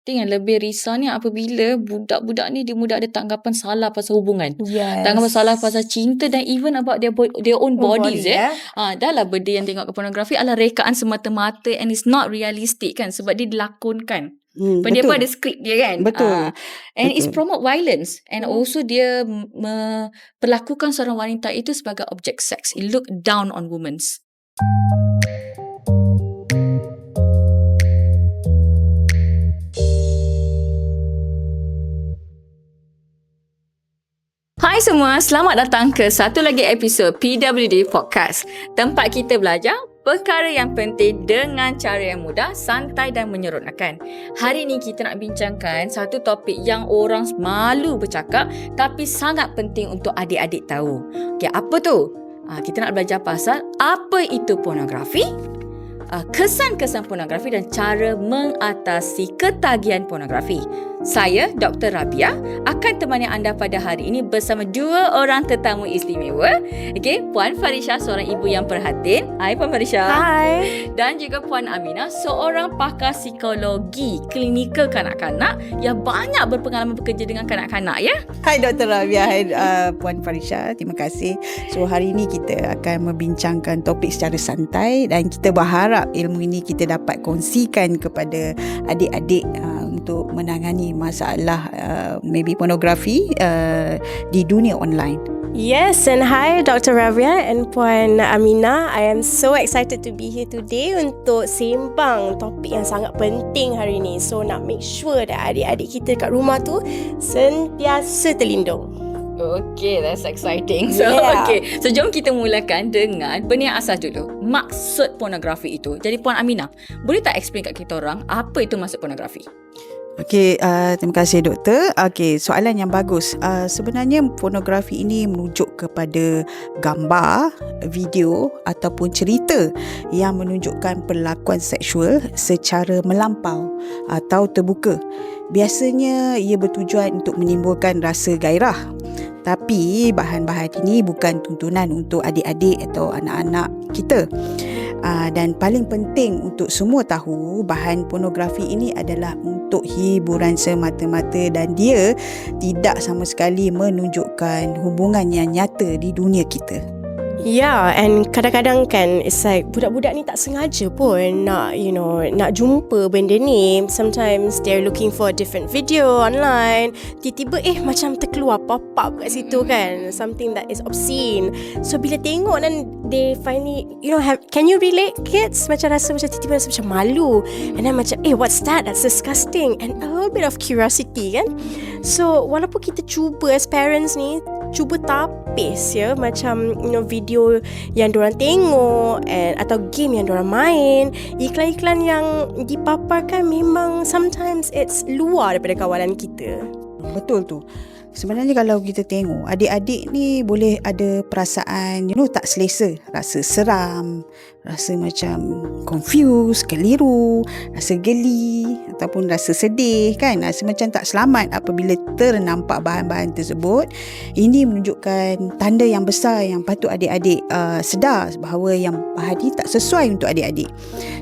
Thing yang lebih risaunya apabila budak-budak ni dia mudah ada tanggapan salah pasal hubungan. Yes. Tanggapan salah pasal cinta dan even about their, bo- their own bodies body, eh. eh. Ha, dah lah benda yang tengok ke pornografi adalah rekaan semata-mata and it's not realistic kan sebab dia dilakonkan. Hmm, Pada dia betul. pun ada skrip dia kan. Betul. Ah, and it's Betul. promote violence and Hmm. also dia memperlakukan seorang wanita itu sebagai objek seks. It look down on women. Hai semua, selamat datang ke satu lagi episod PWD Podcast. Tempat kita belajar perkara yang penting dengan cara yang mudah, santai dan menyeronokkan. Hari ni kita nak bincangkan satu topik yang orang malu bercakap tapi sangat penting untuk adik-adik tahu. Okey, apa tu? Ah, kita nak belajar pasal apa itu pornografi, ah, kesan-kesan pornografi dan cara mengatasi ketagihan pornografi. Saya, Dr. Rabia, akan temani anda pada hari ini bersama dua orang tetamu istimewa. Okey, Puan Farisha, seorang ibu yang perhatian. Hai Puan Farisha. Hi. Dan juga Puan Aminah, seorang pakar psikologi klinikal kanak-kanak yang banyak berpengalaman bekerja dengan kanak-kanak ya. Hai Dr. Rabia, hai uh, Puan Farisha. Terima kasih. So hari ini kita akan membincangkan topik secara santai dan kita berharap ilmu ini kita dapat kongsikan kepada adik-adik uh, untuk menangani masalah uh, maybe pornografi uh, di dunia online. Yes, and hi Dr. Ravia and Puan Amina. I am so excited to be here today untuk sembang topik yang sangat penting hari ini. So nak make sure that adik-adik kita kat rumah tu sentiasa terlindung. Okay, that's exciting. So, Yeah. okay. So, jom kita mulakan dengan benda yang asas dulu. Maksud pornografi itu. Jadi, Puan Aminah, boleh tak explain kat kita orang apa itu maksud pornografi? Okey, uh, terima kasih doktor. Okey, soalan yang bagus. Uh, sebenarnya pornografi ini merujuk kepada gambar, video ataupun cerita yang menunjukkan perlakuan seksual secara melampau atau terbuka. Biasanya ia bertujuan untuk menimbulkan rasa gairah. Tapi bahan-bahan ini bukan tuntunan untuk adik-adik atau anak-anak kita. Uh, dan paling penting untuk semua tahu bahan pornografi ini adalah untuk hiburan semata-mata dan dia tidak sama sekali menunjukkan hubungan yang nyata di dunia kita. Yeah, and kadang-kadang kan it's like budak-budak ni tak sengaja pun nak you know nak jumpa benda ni. Sometimes they're looking for a different video online. Tiba-tiba eh macam terkeluar pop-up kat situ kan. Something that is obscene. So bila tengok dan they finally you know have can you relate kids macam rasa macam tiba-tiba rasa macam malu and then macam eh what's that that's disgusting and a little bit of curiosity kan. So walaupun kita cuba as parents ni cuba tapis ya. Macam you know video yang diorang tengok and atau game yang diorang main. Iklan-iklan yang dipaparkan memang sometimes it's luar daripada kawalan kita. Betul tu. Sebenarnya kalau kita tengok adik-adik ni boleh ada perasaan you know tak selesa, rasa seram, rasa macam confused, keliru, rasa geli ataupun rasa sedih kan, rasa macam tak selamat apabila ternampak bahan-bahan tersebut. Ini menunjukkan tanda yang besar yang patut adik-adik uh, sedar bahawa yang bahan ini tak sesuai untuk adik-adik.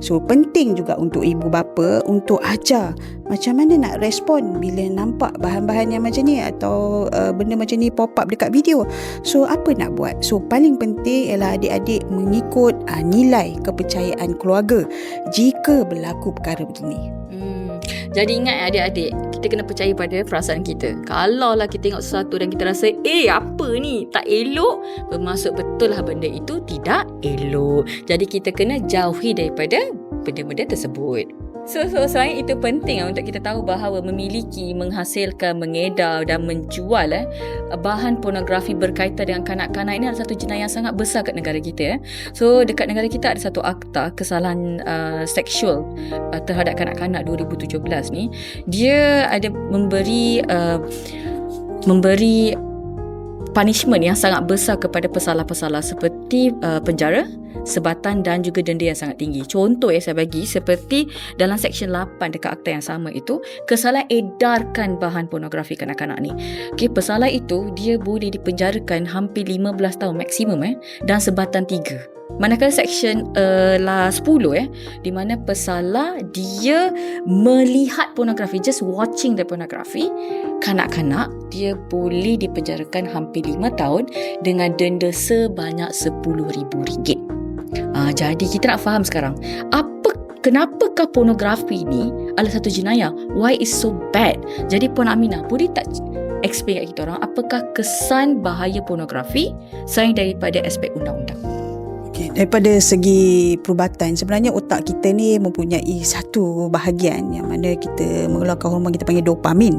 So penting juga untuk ibu bapa untuk ajar macam mana nak respon bila nampak bahan-bahan yang macam ni atau uh, benda macam ni pop up dekat video. So apa nak buat? So paling penting ialah adik-adik mengikut uh, nilai kepercayaan keluarga jika berlaku perkara begini. Hmm. Jadi ingat adik-adik, kita kena percaya pada perasaan kita. Kalau lah kita tengok sesuatu dan kita rasa, eh apa ni, tak elok, bermaksud betul lah benda itu tidak elok. Jadi kita kena jauhi daripada benda-benda tersebut. So, so selain itu penting lah untuk kita tahu bahawa memiliki, menghasilkan, mengedar dan menjual eh, bahan pornografi berkaitan dengan kanak-kanak ini adalah satu jenayah yang sangat besar kat negara kita. Eh. So dekat negara kita ada satu akta kesalahan uh, seksual uh, terhadap kanak-kanak 2017 ni. Dia ada memberi uh, memberi punishment yang sangat besar kepada pesalah-pesalah seperti uh, penjara, sebatan dan juga denda yang sangat tinggi. Contoh yang saya bagi seperti dalam Seksyen 8 dekat akta yang sama itu, kesalahan edarkan bahan pornografi kanak-kanak ni. Okey, pesalah itu dia boleh dipenjarakan hampir 15 tahun maksimum eh dan sebatan 3. Manakala section uh, lah 10 eh di mana pesalah dia melihat pornografi just watching the pornography kanak-kanak dia boleh dipenjarakan hampir 5 tahun dengan denda sebanyak RM10,000. Ah jadi kita nak faham sekarang apa kenapakah pornografi ni adalah satu jenayah? Why is so bad? Jadi Puan Aminah boleh tak explain kat kita orang apakah kesan bahaya pornografi selain daripada aspek undang-undang? Okay, daripada segi perubatan sebenarnya otak kita ni mempunyai satu bahagian yang mana kita mengeluarkan hormon kita panggil dopamin.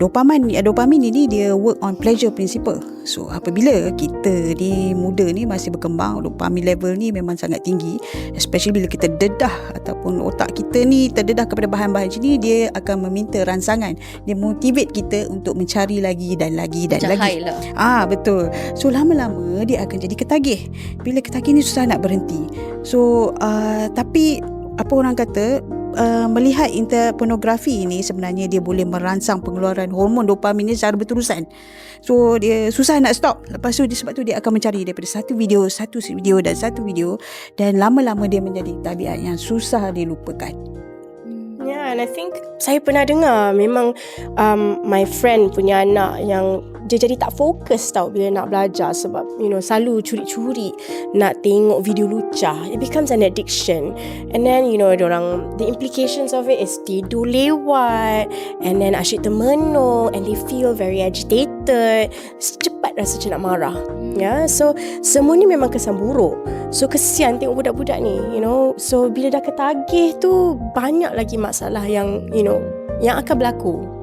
Dopamin dopamin ini dia work on pleasure principle. So apabila kita ni muda ni masih berkembang dopamin level ni memang sangat tinggi especially bila kita dedah ataupun otak kita ni terdedah kepada bahan-bahan sini dia akan meminta rangsangan. Dia motivate kita untuk mencari lagi dan lagi dan Macam lagi. lah. Ah betul. So lama-lama dia akan jadi ketagih. Bila ketagih ni susah nak berhenti. So uh, tapi apa orang kata uh, melihat inter pornografi ini sebenarnya dia boleh merangsang pengeluaran hormon dopamin ni secara berterusan. So dia susah nak stop. Lepas tu sebab tu dia akan mencari daripada satu video, satu video dan satu video dan lama-lama dia menjadi tabiat yang susah dilupakan. Yeah, and I think saya pernah dengar memang um, my friend punya anak yang dia jadi tak fokus tau bila nak belajar sebab you know selalu curi-curi nak tengok video lucah. It becomes an addiction. And then you know orang the implications of it is tidur lewat and then asyik termenung and they feel very agitated. Cepat rasa macam nak marah. Ya, yeah? so semua ni memang kesan buruk. So kesian tengok budak-budak ni, you know. So bila dah ketagih tu banyak lagi masalah yang you know yang akan berlaku.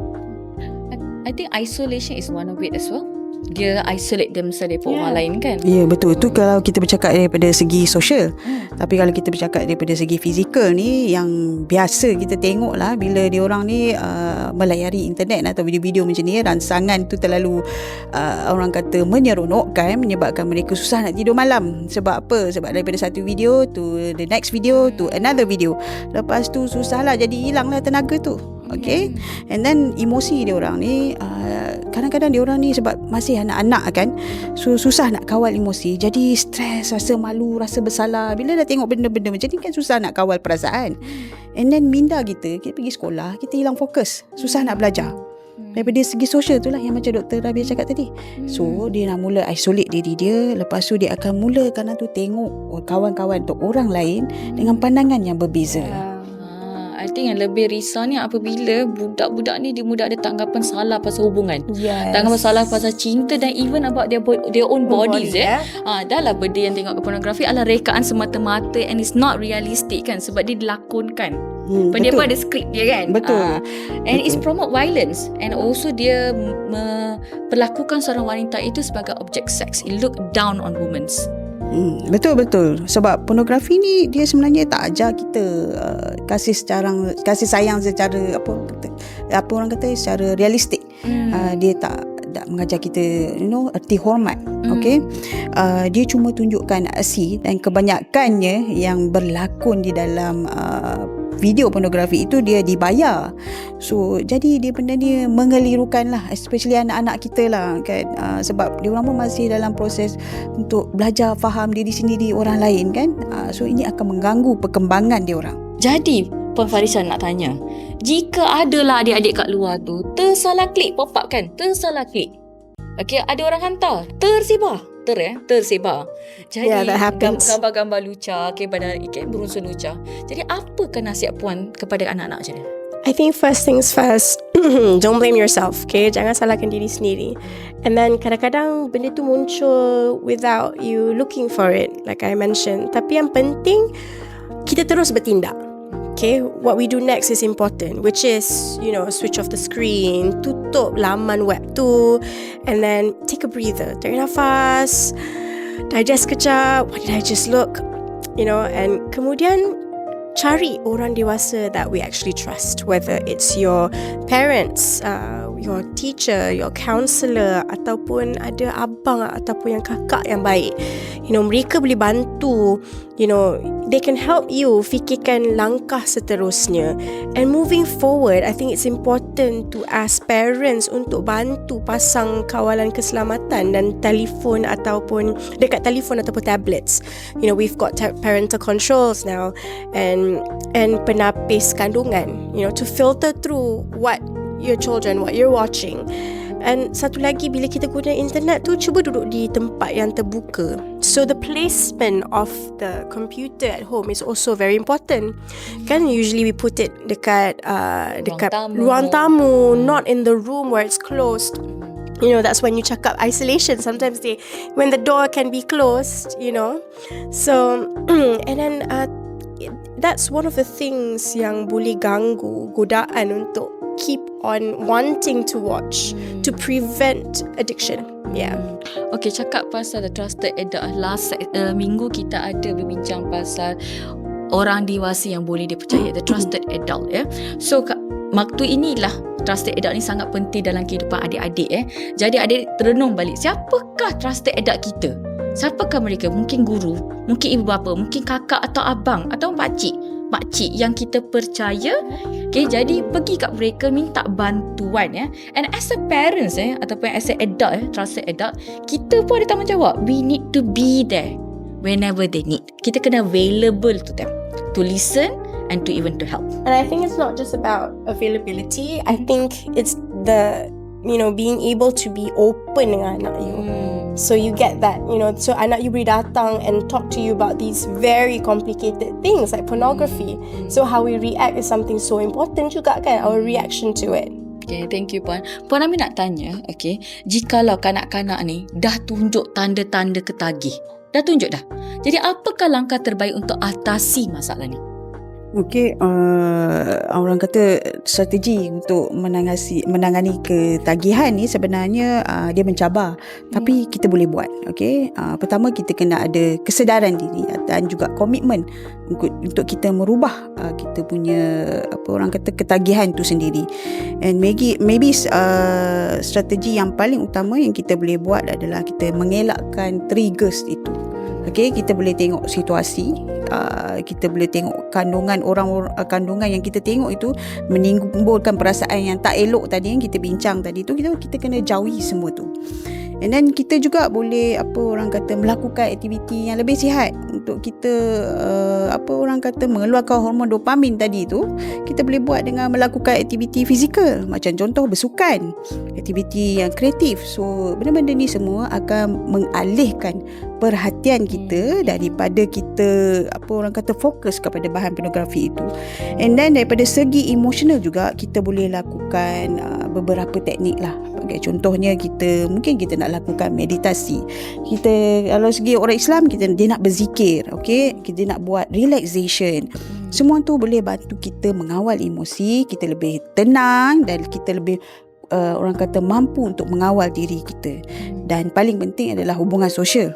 I think isolation is one of it as well. Dia isolate themselves daripada Yeah. orang lain kan. Ya betul tu kalau kita bercakap daripada segi sosial. Tapi kalau kita bercakap daripada segi fizikal ni yang biasa kita tengok lah bila dia orang ni uh, melayari internet atau video-video macam ni rangsangan tu terlalu uh, orang kata menyeronokkan menyebabkan mereka susah nak tidur malam. Sebab apa? Sebab daripada satu video to the next video to another video. Lepas tu susahlah jadi hilanglah tenaga tu. Okay? And then emosi dia orang ni uh, Kadang-kadang dia orang ni Sebab masih anak-anak kan So susah nak kawal emosi. Jadi stres Rasa malu Rasa bersalah. Bila dah tengok benda-benda macam ni kan Susah nak kawal perasaan. And then minda kita Kita pergi sekolah Kita hilang fokus. Susah nak belajar. Daripada segi sosial tu lah Yang macam Dr. Rabia cakap tadi. So dia nak mula isolate diri dia. Lepas tu dia akan mula Kadang tu tengok Kawan-kawan tu orang lain Dengan pandangan yang berbeza. Ah, I think yang lebih risau ni apabila budak-budak ni dia mudah ada tanggapan salah pasal hubungan. Yes. Tanggapan salah pasal cinta dan even about their, bo- their own bodies body, eh. Ah, dah lah benda yang tengok ke pornografi adalah rekaan semata-mata and it's not realistic kan sebab dia dilakonkan. hmm, Benda pun ada skrip dia kan. Betul. Ah, and it's Betul. promote violence and also dia memperlakukan seorang wanita itu sebagai objek seks. It look down on women. Hmm, betul betul. Sebab pornografi ni dia sebenarnya tak ajar kita uh, kasih secara kasih sayang secara apa kata apa orang kata secara realistik. Hmm. Uh, dia tak tak mengajar kita you know erti hormat Hmm. okey uh, dia cuma tunjukkan aksi dan kebanyakannya yang berlakon di dalam uh, video pornografi itu dia dibayar. So jadi dia benda ni mengelirukan lah especially anak-anak kita lah kan? Uh, sebab dia orang pun masih dalam proses untuk belajar faham diri sendiri orang lain kan? Uh, so ini akan mengganggu perkembangan dia orang. Jadi, Puan Farisha nak tanya, jika adalah adik-adik kat luar tu tersalah klik pop up kan, tersalah klik. Okey, ada orang hantar, tersebar. Ter eh, tersebar. Jadi, Yeah, gambar-gambar lucah, okay, badan ikan berunsur lucah. Jadi, apakah nasihat puan kepada anak-anak macam ni? I think first things first, don't blame yourself, okay? Jangan salahkan diri sendiri. And then kadang-kadang benda tu muncul without you looking for it, like I mentioned. Tapi yang penting, kita terus bertindak. Okay, what we do next is important, which is, you know, switch off the screen, tutup laman web tu, and then take a breather, tarik nafas, digest kejap, what did I just look, you know, and kemudian cari orang dewasa that we actually trust whether it's your parents uh, your teacher your counselor ataupun ada abang ataupun yang kakak yang baik you know mereka boleh bantu you know they can help you fikirkan langkah seterusnya. And moving forward, I think it's important to ask parents untuk bantu pasang kawalan keselamatan dan telefon ataupun dekat telefon ataupun tablets. You know, we've got ta- parental controls now and and penapis kandungan, you know, to filter through what your children, what you're watching. And satu lagi bila kita guna internet tu cuba duduk di tempat yang terbuka. So the placement of the computer at home is also very important. Kan usually we put it dekat uh, dekat tamu. ruang tamu, not in the room where it's closed. You know that's when you check up isolation. Sometimes they when the door can be closed. You know, so and then uh, that's one of the things yang boleh ganggu godaan untuk keep on wanting to watch to prevent addiction. Yeah. Okay, cakap pasal the trusted adult. Last uh, minggu kita ada berbincang pasal orang dewasa yang boleh dipercayai. The trusted adult. Ya. So, waktu inilah trusted adult ni sangat penting dalam kehidupan adik-adik. Eh. Jadi, adik terenung balik. Siapakah trusted adult kita? Siapakah mereka? Mungkin guru, mungkin ibu bapa, mungkin kakak atau abang atau pakcik. Makcik yang kita percaya Okay, jadi pergi kat mereka minta bantuan ya. And as a parents eh ataupun as a adult eh, trusted adult, kita pun ada tanggungjawab. We need to be there whenever they need. Kita kena available to them to listen and to even to help. And I think it's not just about availability. I think it's the you know being able to be open dengan anak you. So you get that, you know. So anak you boleh datang and talk to you about these very complicated things like pornography. So how we react is something so important juga kan, our reaction to it. Okay, thank you Puan. Puan Amin nak tanya, okay, jikalau kanak-kanak ni dah tunjuk tanda-tanda ketagih, dah tunjuk dah. Jadi apakah langkah terbaik untuk atasi masalah ni? Okey, uh, orang kata strategi untuk menangasi menangani ketagihan ni sebenarnya uh, dia mencabar, tapi kita boleh buat. Okey, uh, pertama kita kena ada kesedaran diri dan juga komitmen untuk untuk kita merubah uh, kita punya apa orang kata ketagihan tu sendiri. And maybe maybe uh, strategi yang paling utama yang kita boleh buat adalah kita mengelakkan triggers itu. Okey, kita boleh tengok situasi, uh, kita boleh tengok kandungan orang uh, kandungan yang kita tengok itu menimbulkan perasaan yang tak elok tadi yang kita bincang tadi tu kita kita kena jauhi semua tu. And then kita juga boleh apa orang kata melakukan aktiviti yang lebih sihat. Untuk kita uh, apa orang kata mengeluarkan hormon dopamin tadi tu kita boleh buat dengan melakukan aktiviti fizikal. Macam contoh bersukan. Aktiviti yang kreatif. So benda-benda ni semua akan mengalihkan perhatian kita daripada kita apa orang kata fokus kepada bahan pornografi itu. And then daripada segi emosional juga kita boleh lakukan uh, beberapa teknik lah sebagai contohnya kita mungkin kita nak lakukan meditasi. Kita kalau segi orang Islam kita dia nak berzikir okey? Kita nak buat relaxation. Semua tu boleh bantu kita mengawal emosi kita lebih tenang dan kita lebih uh, orang kata mampu untuk mengawal diri kita. Dan paling penting adalah hubungan sosial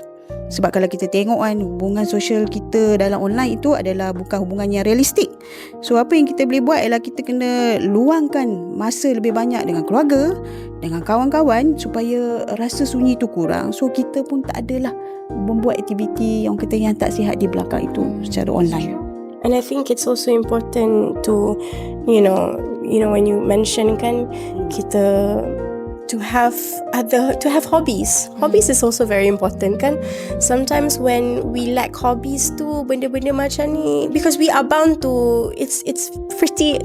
sebab kalau kita tengok kan hubungan sosial kita dalam online itu adalah bukan hubungan yang realistik. So apa yang kita boleh buat ialah kita kena luangkan masa lebih banyak dengan keluarga, dengan kawan-kawan supaya rasa sunyi itu kurang. So kita pun tak adalah membuat aktiviti yang kita yang tak sihat di belakang itu secara online. And I think it's also important to, you know, you know when you mention kan kita to have other to have hobbies. Hobbies is also very important kan. Sometimes when we lack hobbies tu benda-benda macam ni because we are bound to it's it's pretty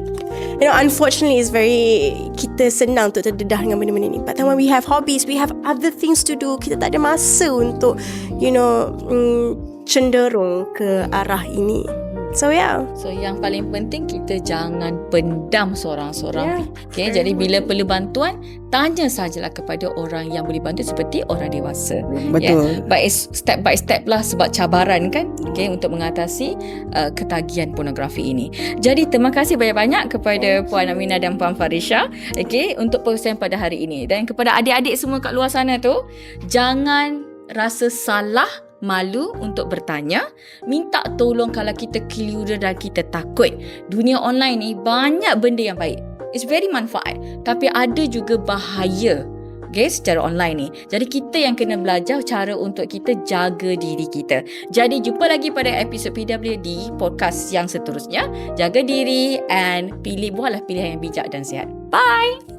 you know unfortunately it's very kita senang untuk terdedah dengan benda-benda ni. But then when we have hobbies, we have other things to do. Kita tak ada masa untuk you know mm, cenderung ke arah ini. So yeah. So yang paling penting kita jangan pendam seorang-seorang. Yeah. Okay, jadi bila perlu bantuan, tanya sajalah kepada orang yang boleh bantu seperti orang dewasa. Betul. By step by step lah sebab cabaran kan okay, untuk mengatasi uh, ketagihan pornografi ini. Jadi terima kasih banyak-banyak kepada Puan Amina dan Puan Farisha okay, untuk perkongsian pada hari ini. Dan kepada adik-adik semua kat luar sana tu, jangan rasa salah malu untuk bertanya, minta tolong kalau kita keliru dan kita takut. Dunia online ni banyak benda yang baik. It's very manfaat. Tapi ada juga bahaya. okay, secara online ni. Jadi kita yang kena belajar cara untuk kita jaga diri kita. Jadi jumpa lagi pada episod PWD podcast yang seterusnya. Jaga diri and pilih buatlah pilihan yang bijak dan sihat. Bye.